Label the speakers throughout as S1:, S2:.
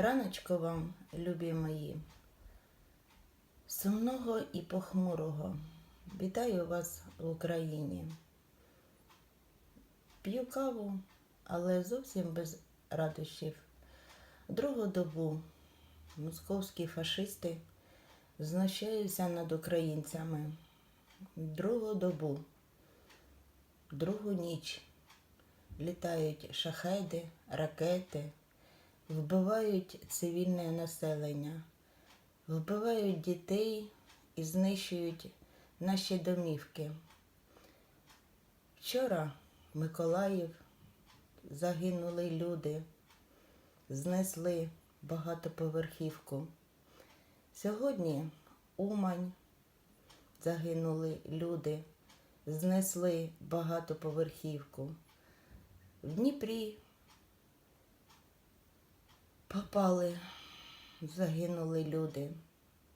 S1: Раночко вам, любі мої, сумного і похмурого. Вітаю вас в Україні. П'ю каву, але зовсім без радощів. Другу добу московські фашисти знущаються над українцями. Другу добу, другу ніч літають шахеди, ракети, вбивають цивільне населення, вбивають дітей і знищують наші домівки. Вчора Миколаїв загинули люди, знесли багатоповерхівку. Сьогодні Умань загинули люди, знесли багатоповерхівку. В Дніпрі попали, загинули люди.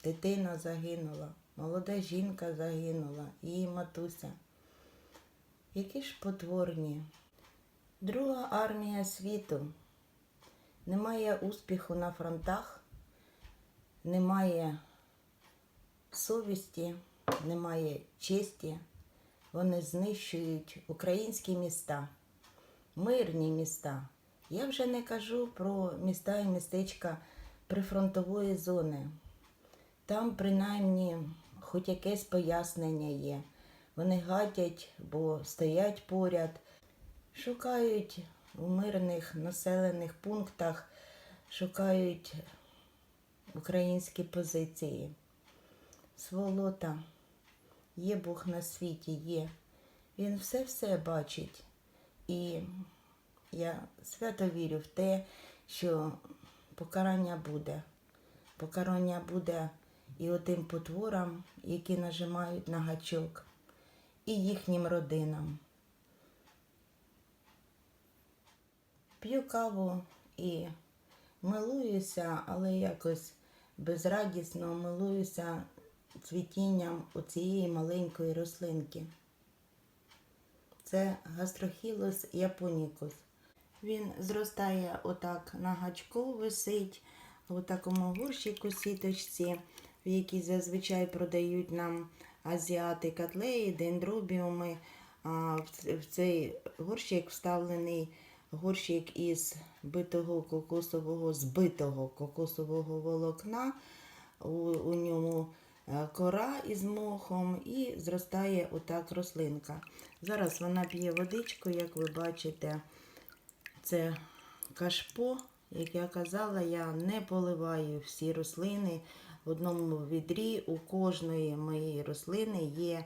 S1: Дитина загинула, молода жінка загинула, її матуся. Які ж потворні. Друга армія світу. Немає успіху на фронтах, немає совісті, немає честі. Вони знищують українські міста, мирні міста. Я вже не кажу про міста і містечка прифронтової зони. Там принаймні хоч якесь пояснення є. Вони гатять, бо стоять поряд, шукають у мирних населених пунктах, шукають українські позиції. Сволота, є Бог на світі, є. Він все-все бачить. І я свято вірю в те, що покарання буде. Покарання буде і отим потворам, які нажимають на гачок, і їхнім родинам. П'ю каву і милуюся, але якось безрадісно милуюся цвітінням у цієї маленької рослинки. Це гастрохілос японікус. Він зростає отак на гачку, висить у такому горщику сіточці, в якій зазвичай продають нам азіати котлеї, дендробіуми. В цей горщик вставлений горщик із битого кокосового, збитого кокосового волокна. У, у ньому е, кора із мохом і зростає отак рослинка. Зараз вона п'є водичку, як ви бачите. Це кашпо, як я казала, я не поливаю всі рослини в одному відрі. У кожної моєї рослини є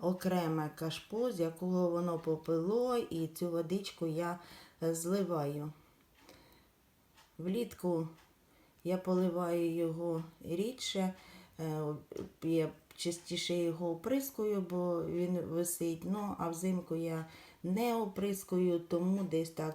S1: окреме кашпо, з якого воно попило, і цю водичку я зливаю. Влітку я поливаю його рідше, е, я частіше його оприскую, бо він висить. Ну, а взимку я не оприскую, тому десь так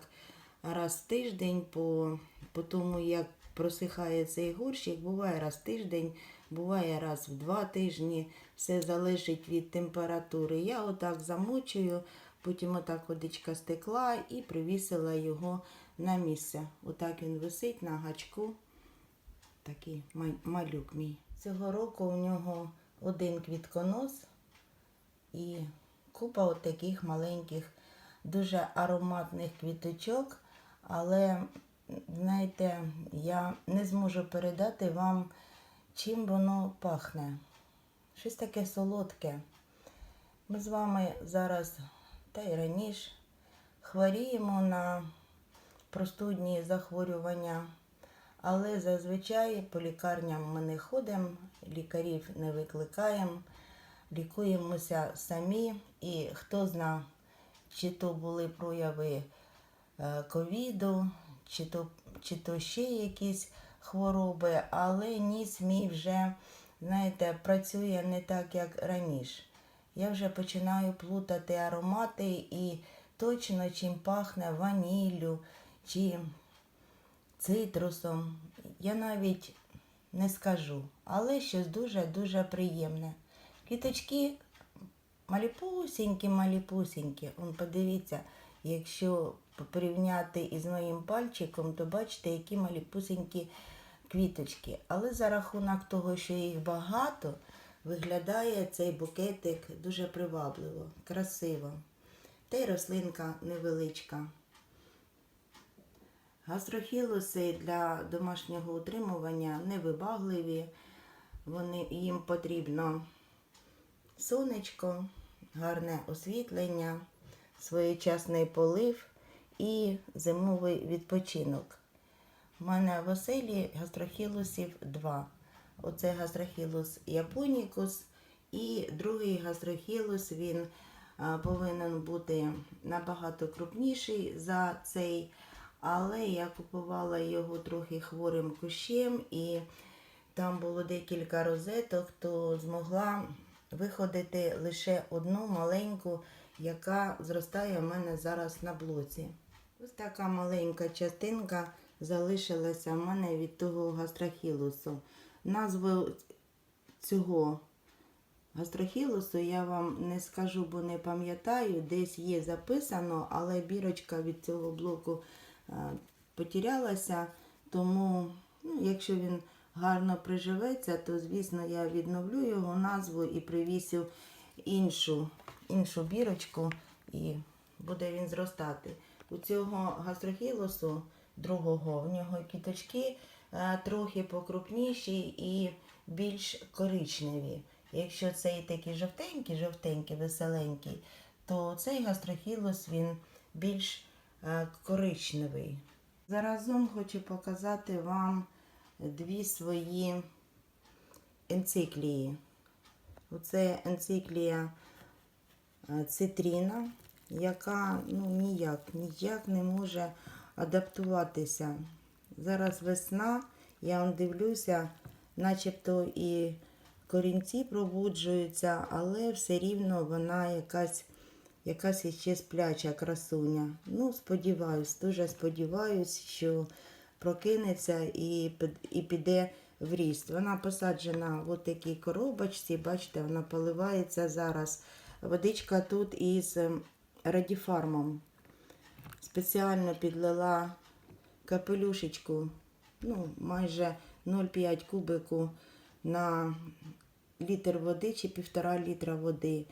S1: раз в тиждень, по, по тому як просихає цей горщик, буває раз в тиждень, буває раз в два тижні. Все залежить від температури. Я отак замочую, потім отак водичка стекла і привісила його на місце. Отак він висить на гачку. Такий малюк мій. Цього року у нього один квітконос і купа от таких маленьких, дуже ароматних квіточок, але, знаєте, я не зможу передати вам, чим воно пахне. Щось таке солодке. Ми з вами зараз, та й раніше, хворіємо на простудні захворювання, але зазвичай по лікарням ми не ходимо, лікарів не викликаємо, лікуємося самі. І хто зна, чи то були прояви ковіду, чи то, чи то ще якісь хвороби, але ніс мій вже, знаєте, працює не так, як раніше. Я вже починаю плутати аромати і точно чим пахне ваніллю чи цитрусом. Я навіть не скажу, але щось дуже-дуже приємне. Квіточки маліпусінькі, маліпусінькі. Он подивіться, якщо порівняти із моїм пальчиком, то бачите, які маліпусенькі квіточки. Але за рахунок того, що їх багато, виглядає цей букетик дуже привабливо, красиво. Та й рослинка невеличка. Гастрохілуси для домашнього утримування невибагливі. Вони, їм потрібно сонечко, гарне освітлення, своєчасний полив і зимовий відпочинок. У мене в оселі гастрохілусів два. Оце гастрохілус японікус і другий гастрохілус, він повинен бути набагато крупніший за цей, але я купувала його трохи хворим кущем і там було декілька розеток, то змогла виходити лише одну маленьку, яка зростає в мене зараз на блоці. Ось така маленька частинка залишилася в мене від того гастрохілусу. Назву цього гастрохілусу я вам не скажу, бо не пам'ятаю, десь є записано, але бірочка від цього блоку е, потерялася. Тому, ну, якщо він гарно приживеться, то, звісно, я відновлю його назву і привісю іншу, іншу бірочку, і буде він зростати. У цього гастрохілусу другого, в нього кіточки е, трохи покрупніші і більш коричневі. Якщо цей такий жовтенький, жовтенький, веселенький, то цей гастрохілус він більш е, коричневий. Заразом хочу показати вам дві свої енциклії. Оце енциклія е, цитріна, яка ну, ніяк, ніяк не може адаптуватися. Зараз весна, я вам дивлюся, начебто і корінці пробуджуються, але все рівно вона якась, якась іще спляча красуня. Ну, сподіваюсь, дуже сподіваюсь, що прокинеться і, і піде в ріст. Вона посаджена в такій коробочці, бачите, вона поливається зараз. Водичка тут із радіфармом. Спеціально підлила капелюшечку, ну, майже 0,5 кубику на літр води чи півтора літра води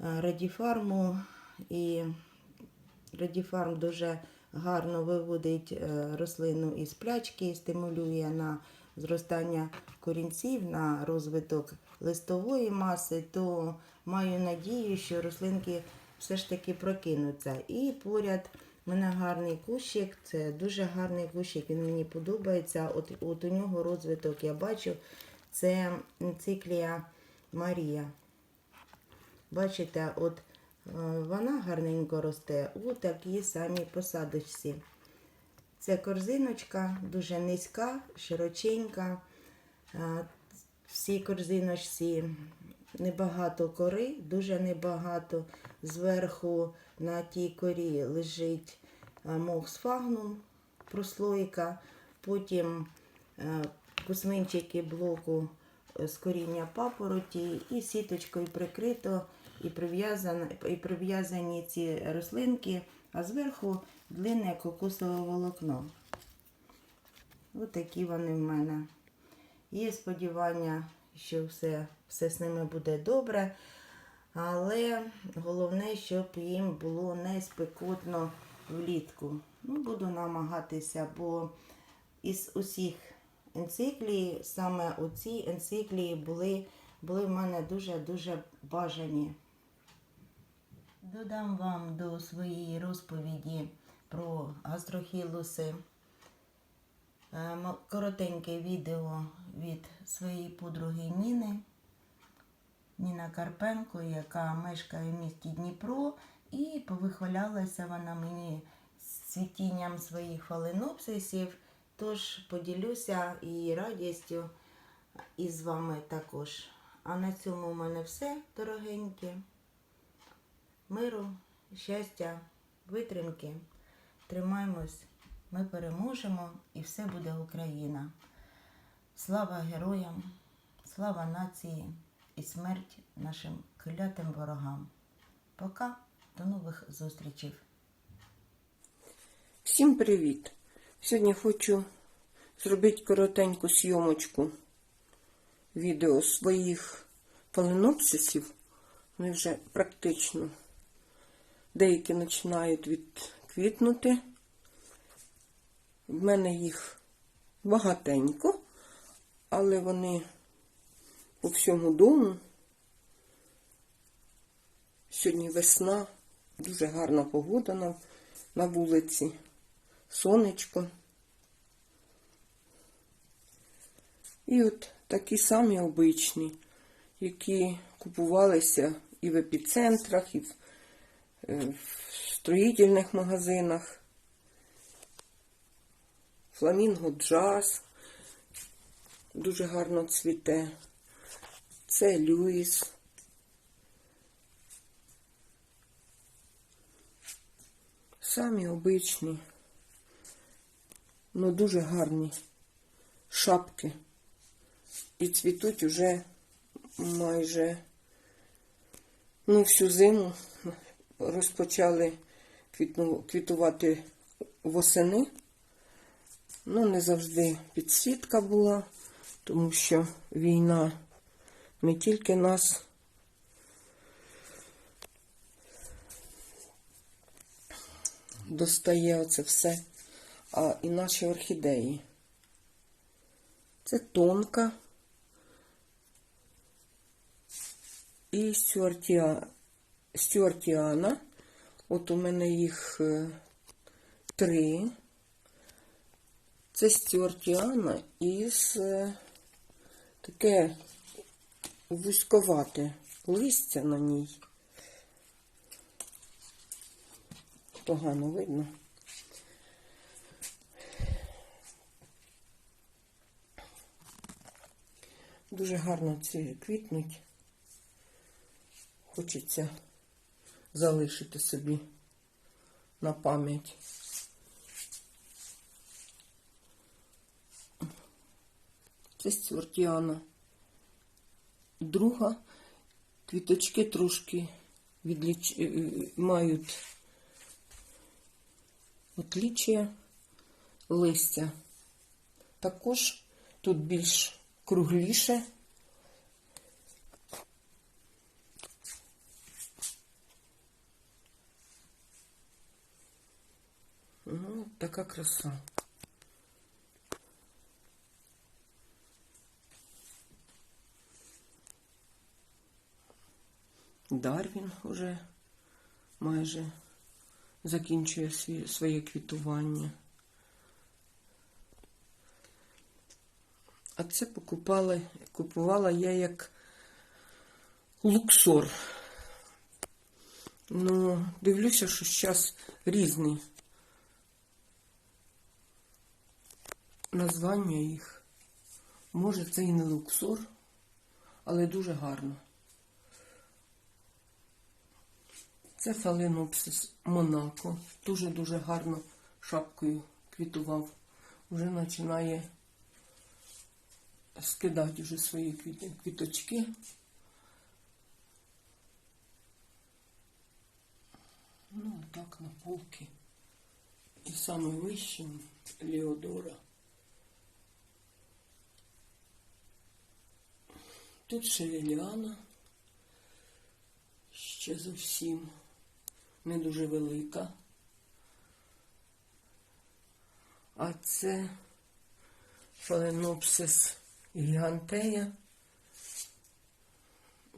S1: е, радіфарму. І радіфарм дуже гарно виводить е, рослину із плячки, стимулює на зростання корінців, на розвиток листової маси, то маю надію, що рослинки все ж таки прокинуться. І поряд в мене гарний кущик, це дуже гарний кущик, він мені подобається. От, от у нього розвиток я бачу, це енциклія Марія. Бачите, от е, вона гарненько росте у такій самій посадочці. Це корзиночка дуже низька, широченька. Е, В цій корзиночці небагато кори, дуже небагато. Зверху на тій корі лежить е, мох сфагнум, прослойка. Потім е, кусминчики блоку е, з коріння папороті і сіточкою прикрито і прив'язані ці рослинки, а зверху длинне кокосове волокно. Ось такі вони в мене. Є сподівання, що все, все з ними буде добре. Але головне, щоб їм було не спекотно влітку. Ну, буду намагатися, бо із усіх енциклій, саме оці енциклії були, були в мене дуже-дуже бажані. Додам вам до своєї розповіді про гастрохілуси е, коротеньке відео від своєї подруги Ніни. Ніна Карпенко, яка мешкає в місті Дніпро, і повихвалялася вона мені цвітінням своїх фаленопсисів. Тож поділюся її радістю із вами також. А на цьому в мене все, дорогенькі. Миру, щастя, витримки. Тримаймось, ми переможемо і все буде Україна. Слава героям, слава нації і смерть нашим клятим ворогам. Пока, до нових зустрічей.
S2: Всім привіт! Сьогодні хочу зробити коротеньку зйомочку відео своїх фаленопсисів. Вони вже практично деякі починають відквітнути. В мене їх багатенько, але вони по всьому дому. Сьогодні весна, дуже гарна погода на, на вулиці, сонечко. І от такі самі обичні, які купувалися і в епіцентрах, і в, е, в строїтельних магазинах. Фламінго джаз дуже гарно цвіте. Це Люїс. Самі обичні, ну дуже гарні шапки. І цвітуть уже майже ну, всю зиму розпочали квітувати восени. Ну, не завжди підсвітка була, тому що війна не тільки нас достає оце все, а і наші орхідеї. Це тонка і стюартіа... стюартіана. От у мене їх е, три. Це стюартіана із е, таке вузьковате листя на ній. Погано видно. Дуже гарно ці квітнуть. Хочеться залишити собі на пам'ять. Це стюартіана. Друга квіточки трошки відліч... е, е, мають отлічія листя. Також тут більш кругліше. Ну, така краса. Дарвін уже майже закінчує своє квітування. А це покупала, купувала я як луксор. Ну, дивлюся, що зараз різні названня їх. Може, це і не луксор, але дуже гарно. Це фаленопсис Монако. Дуже-дуже гарно шапкою квітував. Вже починає скидати вже свої квіточки. Ну, так на полки. І саме вищим Леодора. Тут шевеліана. Ще зовсім не дуже велика. А це фаленопсис гігантея.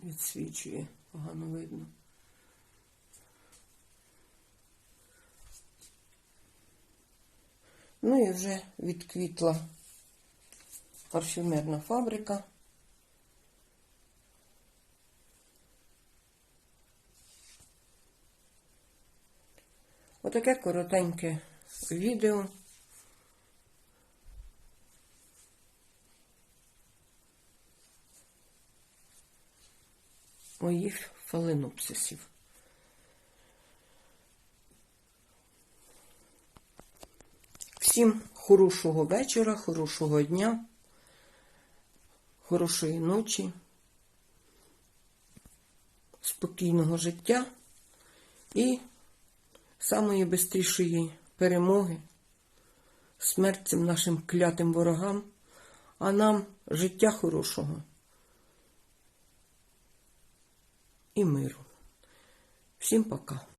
S2: Відсвічує, погано видно. Ну і вже відквітла парфюмерна фабрика. Отаке коротеньке відео. Моїх фаленопсисів. Всім хорошого вечора, хорошого дня, хорошої ночі, спокійного життя і самої бистрішої перемоги, смерть цим нашим клятим ворогам, а нам життя хорошого і миру. Всім пока.